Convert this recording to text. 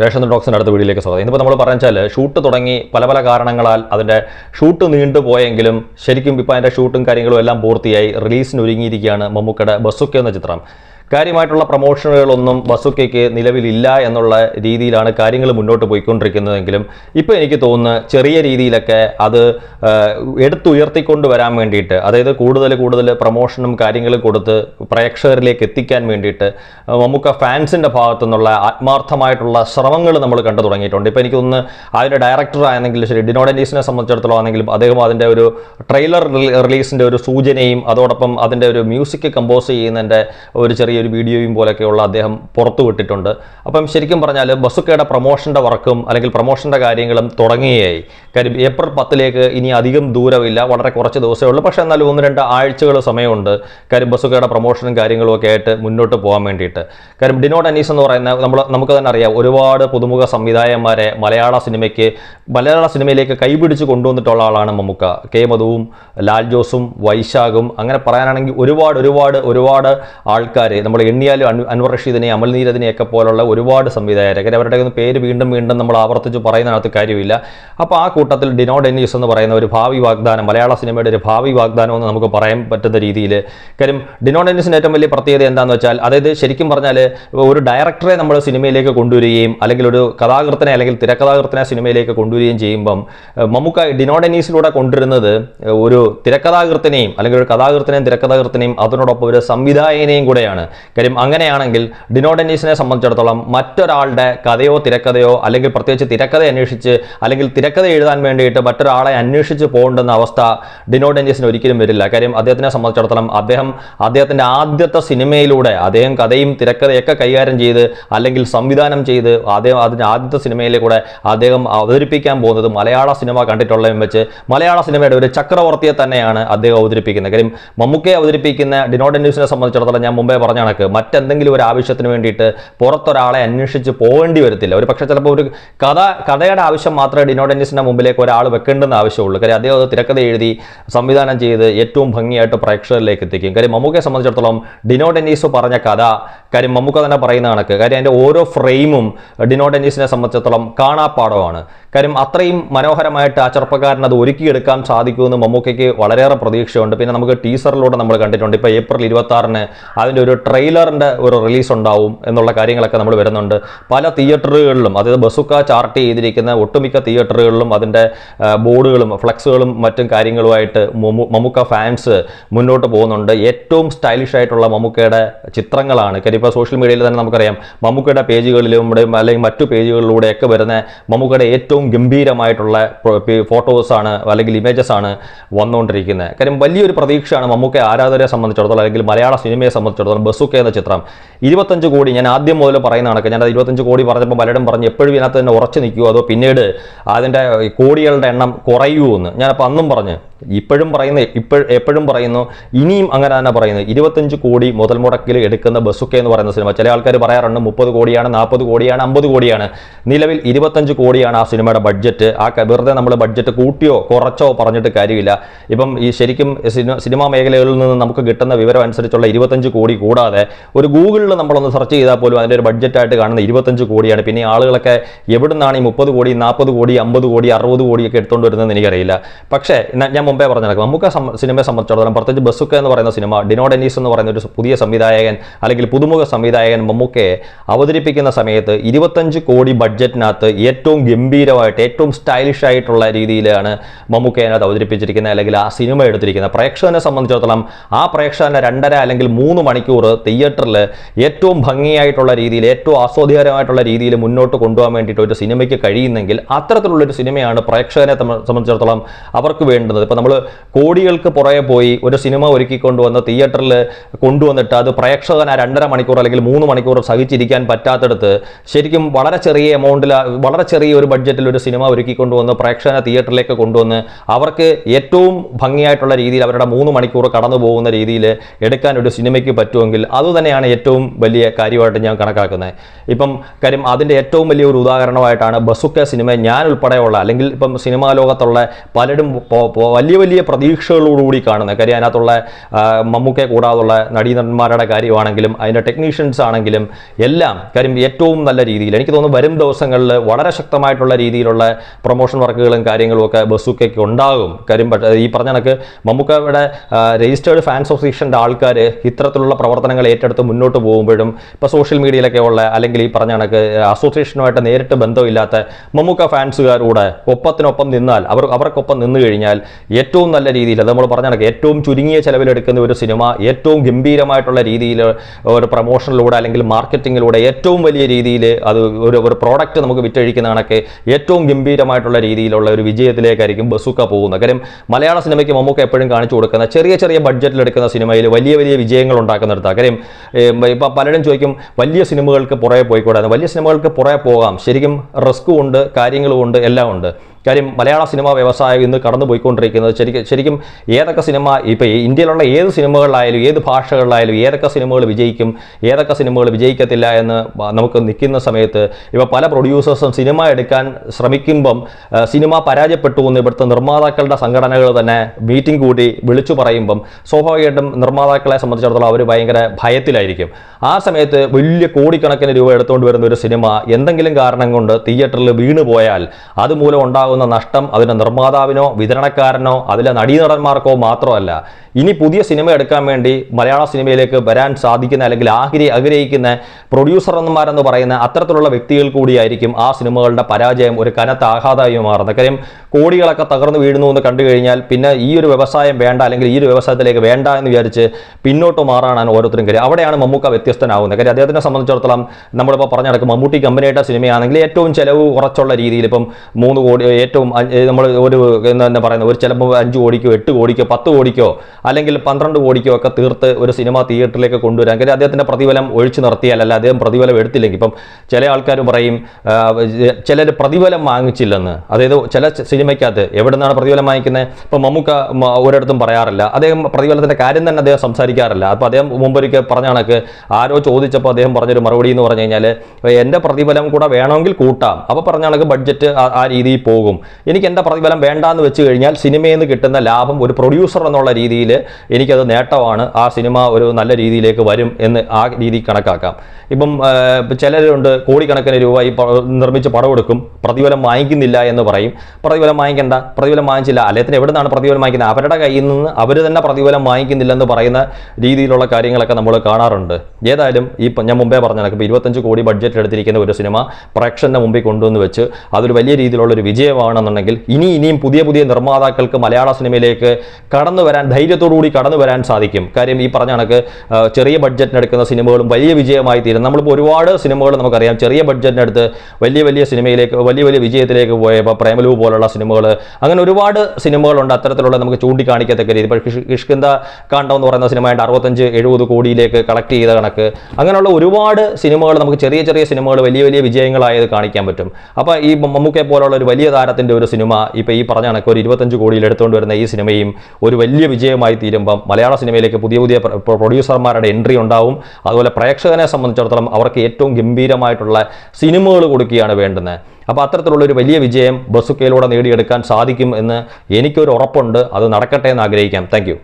രേഷൻ ഡോക്സിന്റെ അടുത്ത വീഡിയോയിലേക്ക് സ്വാഗതം. ഇന്നിപ്പോൾ നമ്മൾ പറഞ്ഞാൽ ഷൂട്ട് തുടങ്ങി പല പല കാരണങ്ങളാൽ അതിന്റെ ഷൂട്ട് നീണ്ടു പോയെങ്കിലും ശരിക്കും ഇപ്പോൾ അതിന്റെ ഷൂട്ടും കാര്യങ്ങളും എല്ലാം പൂർത്തിയായി. റിലീസിന് ഒരുങ്ങിയിരിക്കുകയാണ് മമ്മൂക്കയുടെ ബസുക്ക എന്ന ചിത്രം. കാര്യമായിട്ടുള്ള പ്രൊമോഷനുകളൊന്നും ബസുക്കയ്ക്ക് നിലവിലില്ല എന്നുള്ള രീതിയിലാണ് കാര്യങ്ങൾ മുന്നോട്ട് പോയിക്കൊണ്ടിരിക്കുന്നതെങ്കിലും ഇപ്പോൾ എനിക്ക് തോന്നുന്നു ചെറിയ രീതിയിലൊക്കെ അത് എടുത്തുയർത്തിക്കൊണ്ട് വരാൻ വേണ്ടിയിട്ട് അതായത് കൂടുതൽ കൂടുതൽ പ്രൊമോഷനും കാര്യങ്ങളും കൊടുത്ത് പ്രേക്ഷകരിലേക്ക് എത്തിക്കാൻ വേണ്ടിയിട്ട് മമ്മൂക്ക ഫാൻസിന്റെ ഭാഗത്തു നിന്നുള്ള ആത്മാർത്ഥമായിട്ടുള്ള ശ്രമങ്ങൾ നമ്മൾ കണ്ടു തുടങ്ങിയിട്ടുണ്ട്. ഇപ്പോൾ എനിക്ക് തോന്നുന്നു അതിന്റെ ഡയറക്ടർ ആണെങ്കിലും ശരി ഡിനോഡന്റീസിനെ സംബന്ധിച്ചിടത്തോളം ആണെങ്കിലും അദ്ദേഹം അതിന്റെ ഒരു ട്രെയിലർ റിലീസിന്റെ ഒരു സൂചനയും അതോടൊപ്പം അതിന്റെ ഒരു മ്യൂസിക് കമ്പോസ് ചെയ്യുന്നതിന്റെ ഒരു ചെറിയൊരു വീഡിയോയും പോലെയൊക്കെയുള്ള അദ്ദേഹം പുറത്തു വിട്ടിട്ടുണ്ട്. അപ്പം ശരിക്കും പറഞ്ഞാൽ ബസുക്കയുടെ പ്രൊമോഷന്റെ വർക്കും അല്ലെങ്കിൽ പ്രൊമോഷന്റെ കാര്യങ്ങളും തുടങ്ങുകയായി. കാര്യം ഏപ്രിൽ പത്തിലേക്ക് ഇനി അധികം ദൂരമില്ല. വളരെ കുറച്ച് ദിവസമേ ഉള്ളൂ. പക്ഷേ എന്നാലും ഒന്ന് രണ്ട് ആഴ്ചകൾ സമയമുണ്ട്. കാര്യം ബസുക്കയുടെ പ്രൊമോഷനും കാര്യങ്ങളും ഒക്കെ ആയിട്ട് മുന്നോട്ട് പോകാൻ വേണ്ടിയിട്ട്. കാര്യം ഡിനോട്ട് അനീസ് എന്ന് പറയുന്ന നമ്മൾ നമുക്ക് തന്നെ അറിയാം. ഒരുപാട് പുതുമുഖ സംവിധായകന്മാരെ മലയാള സിനിമയ്ക്ക് മലയാള സിനിമയിലേക്ക് കൈപിടിച്ച് കൊണ്ടുവന്നിട്ടുള്ള ആളാണ് മമ്മുക്ക. കെ മധുവും ലാൽ ജോസും വൈശാഖും അങ്ങനെ പറയാനാണെങ്കിൽ ഒരുപാട് ഒരുപാട് ഒരുപാട് ആൾക്കാർ നമ്മൾ എണ്ണിയാലും അൻവർ റഷീദിനെ അമൽ നീരദിനെയൊക്കെ പോലുള്ള ഒരുപാട് സംവിധായകരെ അവരുടെ പേര് വീണ്ടും വീണ്ടും നമ്മൾ ആവർത്തിച്ച് പറയുന്നതിനകത്ത് കാര്യമില്ല. അപ്പോൾ ആ കൂട്ടത്തിൽ ഡിനോ ഡെന്നീസ് എന്ന് പറയുന്ന ഒരു ഭാവി വാഗ്ദാനം മലയാള സിനിമയുടെ ഒരു ഭാവി വാഗ്ദാനം എന്ന് നമുക്ക് പറയാൻ പറ്റുന്ന രീതിയിൽ കാര്യം ഡിനോ ഡെന്നീസിന്റെ ഏറ്റവും വലിയ പ്രത്യേകത എന്താണെന്ന് വെച്ചാൽ അതായത് ശരിക്കും പറഞ്ഞാൽ ഒരു ഡയറക്ടറെ നമ്മൾ സിനിമയിലേക്ക് കൊണ്ടുവരികയും അല്ലെങ്കിൽ ഒരു കഥാകൃത്തിനെ അല്ലെങ്കിൽ തിരക്കഥാകൃത്തിനെ സിനിമയിലേക്ക് കൊണ്ടുവരികയും ചെയ്യുമ്പം മമ്മൂക്ക ഡിനോ ഡെന്നീസിലൂടെ കൊണ്ടുവരുന്നത് ഒരു തിരക്കഥാകൃത്തിനെയും അല്ലെങ്കിൽ ഒരു കഥാകൃത്തിനെയും തിരക്കഥാകൃത്തിനെയും അതിനോടൊപ്പം ഒരു സംവിധായകനെയും കൂടെയാണ്. കാര്യം അങ്ങനെയാണെങ്കിൽ ഡിനോഡനീസിനെ സംബന്ധിച്ചിടത്തോളം മറ്റൊരാളുടെ കഥയോ തിരക്കഥയോ അല്ലെങ്കിൽ പ്രത്യേകിച്ച് തിരക്കഥ അന്വേഷിച്ച് അല്ലെങ്കിൽ തിരക്കഥ എഴുതാൻ വേണ്ടിയിട്ട് മറ്റൊരാളെ അന്വേഷിച്ച് പോകേണ്ടുന്ന അവസ്ഥ ഡിനോഡനീസിന് ഒരിക്കലും വരില്ല. കാര്യം അദ്ദേഹത്തിനെ സംബന്ധിച്ചിടത്തോളം അദ്ദേഹം അദ്ദേഹത്തിന്റെ ആദ്യത്തെ സിനിമയിലൂടെ അദ്ദേഹം കഥയും തിരക്കഥയൊക്കെ കൈകാര്യം ചെയ്ത് അല്ലെങ്കിൽ സംവിധാനം ചെയ്ത് അദ്ദേഹം അതിന്റെ ആദ്യത്തെ സിനിമയിലൂടെ അദ്ദേഹം അവതരിപ്പിക്കാൻ പോകുന്നത് മലയാള സിനിമ കണ്ടിട്ടുള്ളതും വെച്ച് മലയാള സിനിമയുടെ ഒരു ചക്രവർത്തിയെ തന്നെയാണ് അദ്ദേഹം അവതരിപ്പിക്കുന്നത്. കാര്യം മമ്മൂക്കയെ അവതരിപ്പിക്കുന്ന ഡിനോഡൻ ന്യൂസിനെ സംബന്ധിച്ചിടത്തോളം ഞാൻ മുമ്പേ പറഞ്ഞ കണക്ക്. മറ്റെന്തെങ്കിലും ഒരു ആവശ്യത്തിന് വേണ്ടിയിട്ട് പുറത്തൊരാളെ അന്വേഷിച്ച് പോകേണ്ടി വരത്തില്ല. ഒരു പക്ഷേ ചിലപ്പോൾ ഒരു കഥ കഥയുടെ ആവശ്യം മാത്രമേ ഡിനോഡൻസിന്റെ മുമ്പിലേക്ക് ഒരാൾ വെക്കേണ്ടെന്ന് ആവശ്യമുള്ളൂ. കാര്യം അദ്ദേഹം തിരക്കഥ എഴുതി സംവിധാനം ചെയ്ത് ഏറ്റവും ഭംഗിയായിട്ട് പ്രേക്ഷകരിലേക്ക് എത്തിക്കും. കാര്യം മമ്മൂക്കയെ സംബന്ധിച്ചിടത്തോളം ഡിനോ പറഞ്ഞ കഥ കാര്യം മമ്മൂക്ക തന്നെ പറയുന്ന കണക്ക്. കാര്യം അതിന്റെ ഓരോ ഫ്രെയിമും ഡിനോ ഡെന്നീസിനെ സംബന്ധിച്ചിടത്തോളം കാണാപ്പാടമാണ് കാര്യം അത്രയും മനോഹരമായിട്ട് ആ ചെറുപ്പക്കാരൻ അത് ഒരുക്കിയെടുക്കാൻ സാധിക്കുമെന്ന് മമ്മൂക്കയ്ക്ക് വളരെയേറെ പ്രതീക്ഷയുണ്ട്. പിന്നെ നമുക്ക് ടീസറിലൂടെ നമ്മൾ കണ്ടിട്ടുണ്ട്. ഇപ്പോൾ ഏപ്രിൽ ഇരുപത്തി ആറിന് അതിന്റെ ഒരു ട്രെയിലറിന്റെ ഒരു റിലീസ് ഉണ്ടാവും എന്നുള്ള കാര്യങ്ങളൊക്കെ നമ്മൾ വരുന്നുണ്ട്. പല തിയേറ്ററുകളിലും അതായത് ബസുക്ക ചാർട്ട് ചെയ്തിരിക്കുന്ന ഒട്ടുമിക്ക തിയേറ്ററുകളിലും അതിന്റെ ബോർഡുകളും ഫ്ലെക്സുകളും മറ്റും കാര്യങ്ങളുമായിട്ട് മമ്മു- മമ്മൂക്ക ഫാൻസ് മുന്നോട്ട് പോകുന്നുണ്ട്. ഏറ്റവും സ്റ്റൈലിഷ് ആയിട്ടുള്ള മമ്മൂക്കയുടെ ചിത്രങ്ങളാണ്. കാര്യം ഇപ്പോൾ സോഷ്യൽ മീഡിയയിൽ തന്നെ നമുക്കറിയാം മമ്മൂക്കയുടെ പേജുകളിലും അല്ലെങ്കിൽ മറ്റു പേജുകളിലൂടെയൊക്കെ വരുന്ന മമ്മൂക്കയുടെ ഏറ്റവും ഗംഭീരമായിട്ടുള്ള ഫോട്ടോസാണ് അല്ലെങ്കിൽ ഇമേജസ് ആണ് വന്നുകൊണ്ടിരിക്കുന്നത്. കാര്യം വലിയൊരു പ്രതീക്ഷയാണ് മമ്മൂക്ക ആരാധകരെ സംബന്ധിച്ചിടത്തോളം അല്ലെങ്കിൽ മലയാള സിനിമയെ സംബന്ധിച്ചിടത്തോളം ബസുക്ക എന്ന ചിത്രം. ഇരുപത്തഞ്ച് കോടി ഞാൻ ആദ്യം മുതൽ പറയുന്ന കണക്ക്. ഞാൻ ഇരുപത്തഞ്ച് കോടി പറഞ്ഞപ്പോൾ പലരും പറഞ്ഞ് എപ്പോഴും ഇതിനകത്ത് തന്നെ ഉറച്ചു നിൽക്കുമോ അതോ പിന്നീട് അതിന്റെ കോടികളുടെ എണ്ണം കുറയുമോ എന്ന്. ഞാനപ്പോൾ അന്നും പറഞ്ഞ് ഇപ്പോഴും പറയുന്ന ഇപ്പോഴും എപ്പോഴും പറയുന്നു ഇനിയും അങ്ങനെ തന്നെ പറയുന്നു. ഇരുപത്തഞ്ച് കോടി മുതൽ മുടക്കിൽ എടുക്കുന്ന ബസുക്കെ എന്ന് പറയുന്ന സിനിമ. ചില ആൾക്കാർ പറയാറുണ്ട് മുപ്പത് കോടിയാണ് നാൽപ്പത് കോടിയാണ് അമ്പത് കോടിയാണ്. നിലവിൽ ഇരുപത്തഞ്ച് കോടിയാണ് ആ സിനിമയുടെ ബഡ്ജറ്റ്. ആ വെറുതെ നമ്മൾ ബഡ്ജറ്റ് കൂട്ടിയോ കുറച്ചോ പറഞ്ഞിട്ട് കാര്യമില്ല. ഇപ്പം ഈ ശരിക്കും സിനിമ മേഖലകളിൽ നിന്ന് നമുക്ക് കിട്ടുന്ന വിവരം അനുസരിച്ചുള്ള ഇരുപത്തഞ്ച് കോടി കൂടാതെ ഒരു ഗൂഗിളിൽ നമ്മളൊന്ന് സെർച്ച് ചെയ്താൽ പോലും അതിന്റെ ഒരു ബഡ്ജറ്റായിട്ട് കാണുന്ന ഇരുപത്തഞ്ച് കോടിയാണ്. പിന്നെ ആളുകളൊക്കെ എവിടുന്നാണ് ഈ മുപ്പത് കോടി നാൽപ്പത് കോടി അമ്പത് കോടി അറുപത് കോടിയൊക്കെ എടുത്തുകൊണ്ട് വരുന്നതെന്ന് എനിക്കറിയില്ല. പക്ഷേ ഞാൻ മുമ്പേ പറഞ്ഞ കണക്ക് നമുക്ക് സിനിമയെ സംബന്ധിച്ചിടത്തോളം പ്രത്യേകിച്ച് ബസുക്ക എന്ന് പറയുന്ന സിനിമ ഡിനോ ഡെന്നീസ് എന്ന് പറയുന്ന ഒരു പുതിയ സംവിധായകൻ അല്ലെങ്കിൽ പുതുമുഖ സംവിധായകൻ മമ്മൂക്കയെ അവതരിപ്പിക്കുന്ന സമയത്ത് ഇരുപത്തഞ്ച് കോടി ബഡ്ജറ്റിനകത്ത് ഏറ്റവും ഗംഭീരമായിട്ട് ഏറ്റവും സ്റ്റൈലിഷ് ആയിട്ടുള്ള രീതിയിലാണ് മമ്മൂക്കയെ അതിനകത്ത് അവതരിപ്പിച്ചിരിക്കുന്നത് അല്ലെങ്കിൽ ആ സിനിമ എടുത്തിരിക്കുന്നത്. പ്രേക്ഷകനെ സംബന്ധിച്ചിടത്തോളം ആ പ്രേക്ഷകനെ രണ്ടര അല്ലെങ്കിൽ മൂന്ന് മണിക്കൂർ തിയേറ്ററിൽ ഏറ്റവും ഭംഗിയായിട്ടുള്ള രീതിയിൽ ഏറ്റവും ആസ്വാദ്യകരമായിട്ടുള്ള രീതിയിൽ മുന്നോട്ട് കൊണ്ടുപോകാൻ വേണ്ടിയിട്ട് ഒരു സിനിമയ്ക്ക് കഴിയുന്നെങ്കിൽ അത്തരത്തിലുള്ളൊരു സിനിമയാണ് പ്രേക്ഷകനെ സംബന്ധിച്ചിടത്തോളം അവർക്ക് വേണ്ടുന്നത്. നമ്മൾ കോടികൾക്ക് പുറകെ പോയി ഒരു സിനിമ ഒരുക്കിക്കൊണ്ടുവന്ന് തിയേറ്ററിൽ കൊണ്ടുവന്നിട്ട് അത് പ്രേക്ഷകൻ ആ രണ്ടര മണിക്കൂർ അല്ലെങ്കിൽ മൂന്ന് മണിക്കൂർ സഹിച്ചിരിക്കാൻ പറ്റാത്തടത്ത് ശരിക്കും വളരെ ചെറിയ എമൗണ്ടിൽ വളരെ ചെറിയ ഒരു ബഡ്ജറ്റിൽ ഒരു സിനിമ ഒരുക്കിക്കൊണ്ടുവന്ന് പ്രേക്ഷകനെ തിയേറ്ററിലേക്ക് കൊണ്ടുവന്ന് അവർക്ക് ഏറ്റവും ഭംഗിയായിട്ടുള്ള രീതിയിൽ അവരുടെ മൂന്ന് മണിക്കൂർ കടന്നു പോകുന്ന രീതിയിൽ എടുക്കാൻ ഒരു സിനിമയ്ക്ക് പറ്റുമെങ്കിൽ അതുതന്നെയാണ് ഏറ്റവും വലിയ കാര്യമായിട്ട് ഞാൻ കണക്കാക്കുന്നത്. ഇപ്പം കാര്യം അതിന്റെ ഏറ്റവും വലിയ ഒരു ഉദാഹരണമായിട്ടാണ് ബസുക്ക സിനിമ ഞാൻ ഉൾപ്പെടെയുള്ള അല്ലെങ്കിൽ ഇപ്പം സിനിമാ ലോകത്തുള്ള പലരും വലിയ വലിയ വലിയ പ്രതീക്ഷകളോടുകൂടി കാണുന്നത്. കാര്യം അതിനകത്തുള്ള മമ്മൂക്കെ കൂടാതുള്ള നടീനടന്മാരുടെ കാര്യമാണെങ്കിലും അതിന്റെ ടെക്നീഷ്യൻസ് ആണെങ്കിലും എല്ലാം കാര്യം ഏറ്റവും നല്ല രീതിയിൽ എനിക്ക് തോന്നുന്നു വരും ദിവസങ്ങളിൽ വളരെ ശക്തമായിട്ടുള്ള രീതിയിലുള്ള പ്രൊമോഷൻ വർക്കുകളും കാര്യങ്ങളും ഒക്കെ ബസുക്കൊക്കെ ഉണ്ടാകും. കാര്യം ഈ പറഞ്ഞ കണക്ക് മമ്മൂക്കയുടെ രജിസ്റ്റേർഡ് ഫാൻസ് അസോസിയേഷന്റെ ആൾക്കാർ ഇത്തരത്തിലുള്ള പ്രവർത്തനങ്ങൾ ഏറ്റെടുത്ത് മുന്നോട്ട് പോകുമ്പോഴും ഇപ്പോൾ സോഷ്യൽ മീഡിയയിലൊക്കെ ഉള്ള അല്ലെങ്കിൽ ഈ പറഞ്ഞ കണക്ക് അസോസിയേഷനുമായിട്ട് നേരിട്ട് ബന്ധമില്ലാത്ത മമ്മൂക്ക ഫാൻസുകാരൂടെ ഒപ്പത്തിനൊപ്പം നിന്നാൽ അവർ അവർക്കൊപ്പം നിന്ന് കഴിഞ്ഞാൽ ഏറ്റവും നല്ല രീതിയിൽ അത് നമ്മൾ പറഞ്ഞ കണക്ക് ഏറ്റവും ചുരുങ്ങിയ ചെലവിലെടുക്കുന്ന ഒരു സിനിമ ഏറ്റവും ഗംഭീരമായിട്ടുള്ള രീതിയിൽ ഒരു പ്രൊമോഷനിലൂടെ അല്ലെങ്കിൽ മാർക്കറ്റിങ്ങിലൂടെ ഏറ്റവും വലിയ രീതിയിൽ അത് ഒരു ഒരു പ്രോഡക്റ്റ് നമുക്ക് വിറ്റഴിക്കുന്ന കണക്ക് ഏറ്റവും ഗംഭീരമായിട്ടുള്ള രീതിയിലുള്ള ഒരു വിജയത്തിലേക്കായിരിക്കും ബസുക്ക പോകുന്നത്. കാര്യം മലയാള സിനിമയ്ക്ക് മമ്മൂക്ക എപ്പോഴും കാണിച്ചു കൊടുക്കുന്ന ചെറിയ ചെറിയ ബഡ്ജറ്റിലെടുക്കുന്ന സിനിമയിൽ വലിയ വലിയ വിജയങ്ങൾ ഉണ്ടാക്കുന്നിടത്താണ്. കാര്യം ഇപ്പം പലരും ചോദിക്കും വലിയ സിനിമകൾക്ക് പുറകെ പോയിക്കൂടാതെ വലിയ സിനിമകൾക്ക് പുറകെ പോകാം. ശരിക്കും റിസ്ക്കും ഉണ്ട് കാര്യങ്ങളും ഉണ്ട് എല്ലാം ഉണ്ട്. കാര്യം മലയാള സിനിമാ വ്യവസായം ഇന്ന് കടന്നു പോയിക്കൊണ്ടിരിക്കുന്നത് ശരിക്കും ശരിക്കും ഏതൊക്കെ സിനിമ ഇപ്പോൾ ഇന്ത്യയിലുള്ള ഏത് സിനിമകളിലായാലും ഏത് ഭാഷകളിലായാലും ഏതൊക്കെ സിനിമകൾ വിജയിക്കും ഏതൊക്കെ സിനിമകൾ വിജയിക്കത്തില്ല എന്ന് നമുക്ക് നിൽക്കുന്ന സമയത്ത് ഇപ്പോൾ പല പ്രൊഡ്യൂസേഴ്സും സിനിമ എടുക്കാൻ ശ്രമിക്കുമ്പം സിനിമ പരാജയപ്പെട്ടു എന്ന് ഇവിടുത്തെ നിർമ്മാതാക്കളുടെ സംഘടനകൾ തന്നെ മീറ്റിംഗ് കൂടി വിളിച്ചു പറയുമ്പം സ്വാഭാവികമായിട്ടും നിർമ്മാതാക്കളെ സംബന്ധിച്ചിടത്തോളം അവർ ഭയങ്കര ഭയത്തിലായിരിക്കും. ആ സമയത്ത് വലിയ കോടിക്കണക്കിന് രൂപ എടുത്തുകൊണ്ട് വരുന്ന ഒരു സിനിമ എന്തെങ്കിലും കാരണം കൊണ്ട് തിയേറ്ററിൽ വീണു പോയാൽ അതുമൂലം ഉണ്ടാകുന്ന നഷ്ടം അതിന്റെ നിർമ്മാതാവിനോ വിതരണക്കാരനോ അതിലെ നടീനടന്മാർക്കോ മാത്രമല്ല. ഇനി പുതിയ സിനിമ എടുക്കാൻ വേണ്ടി മലയാള സിനിമയിലേക്ക് വരാൻ സാധിക്കുന്ന അല്ലെങ്കിൽ ആഗ്രഹി ആഗ്രഹിക്കുന്ന പ്രൊഡ്യൂസർമാരെന്ന് പറയുന്ന അത്തരത്തിലുള്ള വ്യക്തികൾ കൂടിയായിരിക്കും ആ സിനിമകളുടെ പരാജയം ഒരു കനത്ത ആഘാതമായി മാറുന്നത്. കാര്യം കോടികളൊക്കെ തകർന്നു വീഴുന്നു എന്ന് കണ്ടു കഴിഞ്ഞാൽ പിന്നെ ഈ ഒരു വ്യവസായം വേണ്ട അല്ലെങ്കിൽ ഈ ഒരു വ്യവസായത്തിലേക്ക് വേണ്ട എന്ന് വിചാരിച്ച് പിന്നോട്ട് മാറാനാണ് ഓരോരുത്തരും കാര്യം. അവിടെയാണ് മമ്മൂക്ക വ്യത്യസ്തനാകുന്നത് കാര്യം അദ്ദേഹത്തിനെ സംബന്ധിച്ചിടത്തോളം നമ്മളിപ്പോൾ പറഞ്ഞ നടക്കും മമ്മൂട്ടി കമ്പനിയായിട്ട് സിനിമയാണെങ്കിൽ ഏറ്റവും ചിലവ് കുറച്ചുള്ള രീതിയിൽ ഇപ്പം മൂന്ന് കോടി ഏറ്റവും നമ്മൾ ഒരു എന്ന് തന്നെ പറയുന്നത് ഒരു ചിലപ്പോൾ അഞ്ച് കോടിക്കോ എട്ട് കോടിക്കോ പത്ത് കോടിക്കോ അല്ലെങ്കിൽ പന്ത്രണ്ട് കോടിക്കോ ഒക്കെ തീർത്ത് ഒരു സിനിമ തിയേറ്ററിലേക്ക് കൊണ്ടുവരാൻ കാര്യം അദ്ദേഹത്തിന്റെ പ്രതിഫലം ഒഴിച്ചു നിർത്തിയാൽ അല്ല അദ്ദേഹം പ്രതിഫലം എടുത്തില്ലെങ്കിൽ. ഇപ്പം ചില ആൾക്കാർ പറയും ചിലർ പ്രതിഫലം വാങ്ങിച്ചില്ലെന്ന്. അതായത് ചില സിനിമയ്ക്കകത്ത് എവിടെ നിന്നാണ് പ്രതിഫലം വാങ്ങിക്കുന്നത് ഇപ്പം മമ്മൂക്ക ഒരിടത്തും പറയാറില്ല. അദ്ദേഹം പ്രതിഫലത്തിന്റെ കാര്യം തന്നെ അദ്ദേഹം സംസാരിക്കാറില്ല. അപ്പോൾ അദ്ദേഹം മുമ്പൊരിക്കൽ പറഞ്ഞ കണക്ക് ആരോ ചോദിച്ചപ്പോൾ അദ്ദേഹം പറഞ്ഞൊരു മറുപടി എന്ന് പറഞ്ഞു കഴിഞ്ഞാൽ എന്റെ പ്രതിഫലം കൂടെ വേണമെങ്കിൽ കൂട്ടാം. അപ്പോൾ പറഞ്ഞ കണക്ക് ബഡ്ജറ്റ് ആ രീതിയിൽ പോകും. എനിക്ക് എന്റെ പ്രതിഫലം വേണ്ടാന്ന് വെച്ച് കഴിഞ്ഞാൽ സിനിമയിൽ നിന്ന് കിട്ടുന്ന ലാഭം ഒരു പ്രൊഡ്യൂസർ എന്നുള്ള രീതിയിൽ എനിക്കത് നേട്ടമാണ്. ആ സിനിമ ഒരു നല്ല രീതിയിലേക്ക് വരും എന്ന് ആ രീതി കണക്കാക്കാം. ഇപ്പം ചിലരുണ്ട് കോടിക്കണക്കിന് രൂപ ഈ നിർമ്മിച്ച് പടം എടുക്കും. പ്രതിഫലം വാങ്ങിക്കുന്നില്ല എന്ന് പറയും. പ്രതിഫലം വാങ്ങിക്കണ്ട. പ്രതിഫലം വാങ്ങിച്ചില്ല. അല്ലെങ്കിൽ എവിടെ നിന്നാണ് പ്രതിഫലം വാങ്ങിക്കുന്നത്? അവരുടെ കയ്യിൽ നിന്ന് അവർ തന്നെ പ്രതിഫലം വാങ്ങിക്കുന്നില്ലെന്ന് പറയുന്ന രീതിയിലുള്ള കാര്യങ്ങളൊക്കെ നമ്മൾ കാണാറുണ്ട്. ഏതായാലും ഈ ഞാൻ മുമ്പേ പറഞ്ഞ കണക്ക് ഇപ്പോൾ ഇരുപത്തഞ്ച് കോടി ബഡ്ജറ്റ് എടുത്തിരിക്കുന്ന ഒരു സിനിമ പ്രേക്ഷന്റെ മുമ്പിൽ കൊണ്ടുവന്ന് വെച്ച് അതൊരു വലിയ രീതിയിലുള്ള ഒരു വിജയമാണെന്നുണ്ടെങ്കിൽ ഇനി ഇനിയും പുതിയ പുതിയ നിർമ്മാതാക്കൾക്ക് മലയാള സിനിമയിലേക്ക് കടന്നു വരാൻ ധൈര്യത്തോടുകൂടി കടന്നു വരാൻ സാധിക്കും. കാര്യം ഈ പറഞ്ഞ കണക്ക് ചെറിയ ബഡ്ജറ്റിനെടുക്കുന്ന സിനിമകളും വലിയ വിജയമായി തീരും. നമ്മളിപ്പോൾ ഒരുപാട് സിനിമകൾ നമുക്കറിയാം. ചെറിയ ബഡ്ജറ്റിനടുത്ത് വലിയ വലിയ സിനിമയിലേക്ക് വലിയ വലിയ വിജയത്തിലേക്ക് പോയ ഇപ്പോൾ പ്രേമലു പോലുള്ള സിനിമകൾ അങ്ങനെ ഒരുപാട് സിനിമകളുണ്ട് അത്തരത്തിലുള്ള നമുക്ക് ചൂണ്ടിക്കാണിക്കത്തക്ക രീതി. ഇപ്പോൾ കിഷ്- കിഷ്കിന്ത കാണ്ടം എന്ന് പറയുന്ന സിനിമയുടെ അറുപത്തഞ്ച് എഴുപത് കോടിയിലേക്ക് കളക്ട് ചെയ്ത കണക്ക്. അങ്ങനെയുള്ള ഒരുപാട് സിനിമകൾ നമുക്ക് ചെറിയ ചെറിയ സിനിമകൾ വലിയ വലിയ വിജയങ്ങളായത് കാണിക്കാൻ പറ്റും. അപ്പോൾ ഈ മമ്മൂക്കെ പോലുള്ള ഒരു വലിയ താരത്തിന്റെ ഒരു സിനിമ ഇപ്പോൾ ഈ പറഞ്ഞ കണക്ക് ഒരു ഇരുപത്തഞ്ച് കോടിയിൽ എടുത്തുകൊണ്ട് വരുന്ന ഈ സിനിമയും ഒരു വലിയ വിജയമായി തീരുമ്പം മലയാള സിനിമയിലേക്ക് പുതിയ പുതിയ പ്ര- പ്ര- പ്രൊഡ്യൂസർമാരുടെ എൻട്രി ഉണ്ടാവും. അതുപോലെ പ്രേക്ഷകനെ സംബന്ധിച്ചിടത്തോളം അവർക്ക് ഏറ്റവും ഗംഭീരമായിട്ടുള്ള സിനിമകൾ കൊടുക്കുകയാണ് വേണ്ടുന്നത്. അപ്പോൾ അത്തരത്തിലുള്ളൊരു വലിയ വിജയം ബസുക്കയിലൂടെ നേടിയെടുക്കാൻ സാധിക്കും എന്ന് എനിക്കൊരു ഉറപ്പുണ്ട്. അത് നടക്കട്ടെ എന്ന് ആഗ്രഹിക്കാം. താങ്ക്